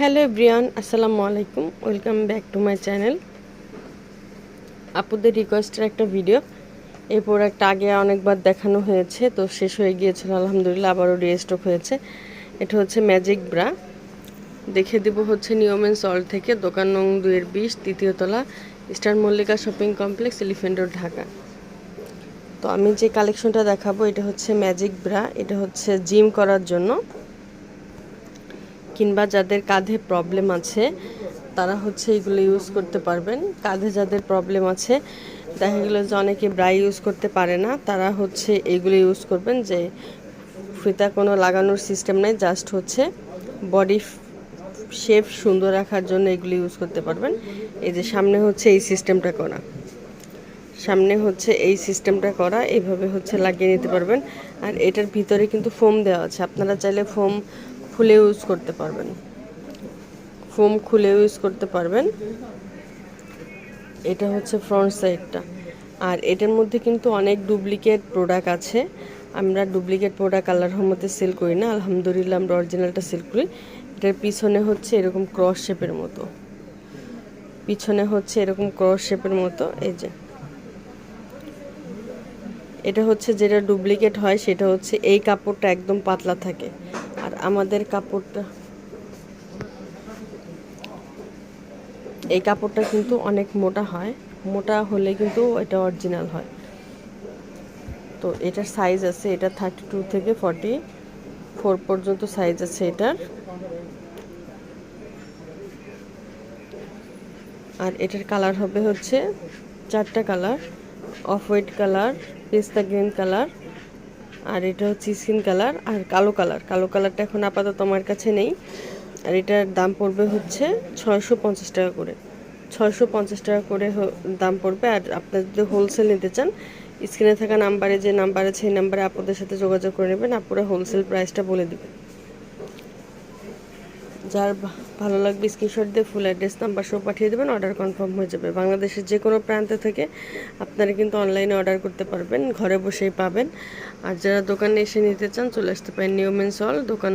Hello Brian, আসসালামু আলাইকুম। Welcome back to my channel আপুদের রিকোয়েস্টের একটা ভিডিও এই প্রোডাক্ট আগে অনেকবার দেখানো হয়েছে, তো শেষ হয়ে গিয়েছিল, আলহামদুলিল্লাহ আবারও রিস্টক হয়েছে। এটা হচ্ছে ম্যাজিক ব্রা দেখে দিব হচ্ছে নিয়মেন সল্ট থেকে, দোকান নং দুয়ের বিশ তৃতীয়তলা Star Mallika shopping complex Elephant Road Dhaka. তো আমি যে কালেকশনটা দেখাবো, এটা হচ্ছে ম্যাজিক ব্রা এটা হচ্ছে জিম করার জন্য। কিংবা যাদের কাঁধে প্রবলেম আছে, তারা হচ্ছে এগুলো ইউজ করতে পারবেন। কাঁধে যাদের প্রবলেম আছে, দেখা গেলো যে অনেকে ব্রাই ইউজ করতে পারে না, তারা হচ্ছে এইগুলো ইউজ করবেন যে ফিতা কোনো লাগানোর সিস্টেম নেই জাস্ট হচ্ছে বডি শেপ সুন্দর রাখার জন্য এগুলো ইউজ করতে পারবেন। এই যে সামনে হচ্ছে এই সিস্টেমটা করা। সামনে হচ্ছে এই সিস্টেমটা করা, এইভাবে হচ্ছে লাগিয়ে নিতে পারবেন। আর এটার ভিতরে কিন্তু ফোম দেওয়া আছে। আপনারা চাইলে ফোম খুলে ইউজ করতে পারবেন। ফোম খুলে ইউজ করতে পারবেন। এটা হচ্ছে ফ্রন্ট সাইডটা আর এটার মধ্যে কিন্তু অনেক ডুপ্লিকেট প্রোডাক্ট আছে। আমরা ডুপ্লিকেট প্রোডাক্ট আল্লাহর মধ্যে সেল করি না। আলহামদুলিল্লাহ আমরা অরিজিনালটা সেল করি। এটার পিছনে হচ্ছে এরকম ক্রস শেপের মতো। পিছনে হচ্ছে এরকম ক্রস শেপের মতো। এই যে। এটা হচ্ছে যেটা ডুপ্লিকেট হয়, সেটা হচ্ছে এই কাপড়টা একদম পাতলা থাকে। আমাদের কাপড়টা। এই কাপড়টা কিন্তু অনেক মোটা হয়। মোটা হলে কিন্তু এটা অরিজিনাল হয়। তো এটার সাইজ আছে, এটা থার্টি টু থেকে ফর্টি ফোর পর্যন্ত সাইজ আছে এটার। আর এটার কালার হবে হচ্ছে চারটা কালার অফ হোয়াইট কালার পেস্তা গ্রিন কালার আর এটা হচ্ছে স্কিন কালার আর কালো কালার কালো কালারটা এখন আপাতত আমার কাছে নেই। আর এটার দাম পড়বে হচ্ছে ছয়শো পঞ্চাশ টাকা করে। ছয়শো পঞ্চাশ টাকা করে দাম পড়বে। আর আপনার যদি হোলসেল নিতে চান স্ক্রিনে থাকা নাম্বারে যে নাম্বার আছে সেই নাম্বারে আপনাদের সাথে যোগাযোগ করে নেবেন। আপুরা হোলসেল প্রাইসটা বলে দেবেন। যার ভালো লাগবে স্ক্রিনশট দিয়ে ফুল অ্যাড্রেস নাম্বার সব পাঠিয়ে দেবেন অর্ডার কনফার্ম হয়ে যাবে। বাংলাদেশের যে কোনো প্রান্ত থেকে আপনারা কিন্তু অনলাইনে অর্ডার করতে পারবেন, ঘরে বসেই পাবেন। আর যারা দোকানে এসে নিতে চান, চলে আসতে পারেন নিয়মেন সল দোকান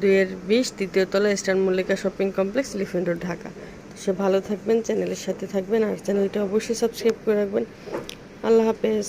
দুইয়ের বিশ তৃতীয় তলা Eastern Mallika shopping complex Elephant Road Dhaka. সে ভালো থাকবেন চ্যানেলের সাথে থাকবেন, আর চ্যানেলটা অবশ্যই সাবস্ক্রাইব করে রাখবেন। আল্লাহ হাফেজ।